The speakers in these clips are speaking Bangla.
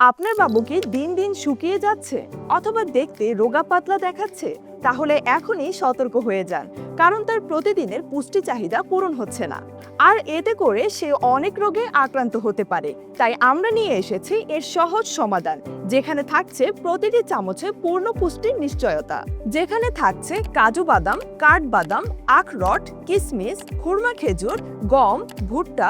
আপনার বাবুকে দিন দিন শুকিয়ে যাচ্ছে অথবা দেখতে রোগা পাতলা দেখাচ্ছে? তাহলে এখনই সতর্ক হয়ে যান, কারণ তার প্রতিদিনের পুষ্টি চাহিদা পূরণ হচ্ছে না। আর এতে করে সে অনেক রোগে আক্রান্ত হতে পারে, তাই আমরা নিয়ে এসেছি এর সহজ সমাধান যেখানে থাকছে প্রতিটি চামচে পূর্ণ পুষ্টির নিশ্চয়তা। যেখানে থাকছে কাজু বাদাম কাঠবাদাম আখরট কিশমিশ খুরমা খেজুর, গম, ভুট্টা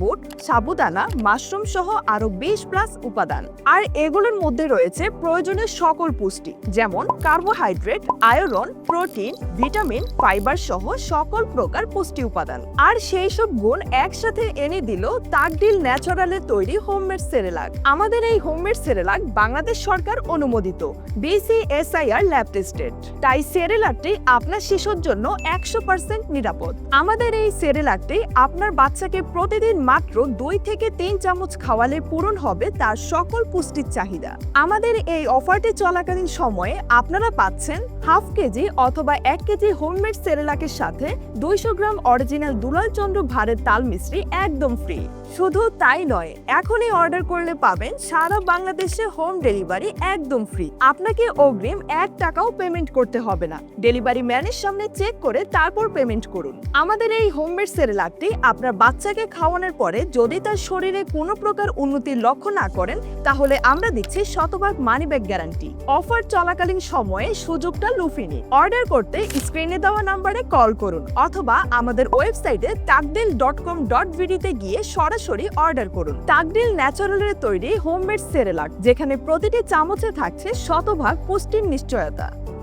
বুট, সাবুদানা, মাশরুম সহ আরও বিশ প্লাস উপাদান। আর এগুলোর মধ্যে রয়েছে প্রয়োজনীয় সকল পুষ্টি, যেমন carbohydrate, iron, protein, vitamin, fibre সহ সকল প্রকার পুষ্টি উপাদান। আর সেই সব গুণ একসাথে এনে দিল তাকডিল ন্যাচারালের তৈরি হোমমেড সেরেলাক। আমাদের এই হোমমেড সেরেলাক বাংলাদেশ সরকার অনুমোদিত বিসিএসআইআর ল্যাব টেস্টেড তাই সেরেলাকটি আপনার শিশুর জন্য একশো পার্সেন্ট নিরাপদ। আমাদের এই সেরেলাকটি আপনার বাচ্চাকে প্রতিদিন মাত্র দুই থেকে তিন চামচ খাওয়ালে পূরণ হবে তার সকল পুষ্টির চাহিদা। আমাদের এই অফারটি চলাকালীন সময়ে আপনারা পাচ্ছেন হাফ কেজি অথবা এক কেজি হোমমেড সেরেলাকের সাথে দুইশো গ্রাম অরিজিনাল দুলাল চন্দ্র ভারের তাল মিশ্রি একদম ফ্রি শুধু তাই নয়, এখনই অর্ডার করলে পাবেন সারা বাংলাদেশে হোম ডেলিভারি একদম ফ্রি। আপনাকে অগ্রিম এক টাকাও পেমেন্ট করতে হবে না। ডেলিভারি ম্যানের সামনে চেক করে তারপর পেমেন্ট করুন। আমাদের এই হোমমেড সেরেলাকটি আপনার বাচ্চাকে খাওয়ানোর পরে যদি তার শরীরে কোনো প্রকার উন্নতির লক্ষ্য না করেন, তাহলে আমরা দিচ্ছি শতভাগ মানি ব্যাগ গ্যারান্টি। অফার চলাকালীন সময়ে সুযোগটা লুফে নিন। অর্ডার করতে স্ক্রিনে দেওয়া নাম্বারে কল করুন অথবা আমাদের ওয়েবসাইটে তাকদিল ডট কম ডট ভিডিতে গিয়ে সরাসরি অর্ডার করুন। তাকদিল ন্যাচারালের তৈরি হোমমেড সেরেলাক যেখানে প্রতিটি চামচে থাকছে শতভাগ পুষ্টির নিশ্চয়তা।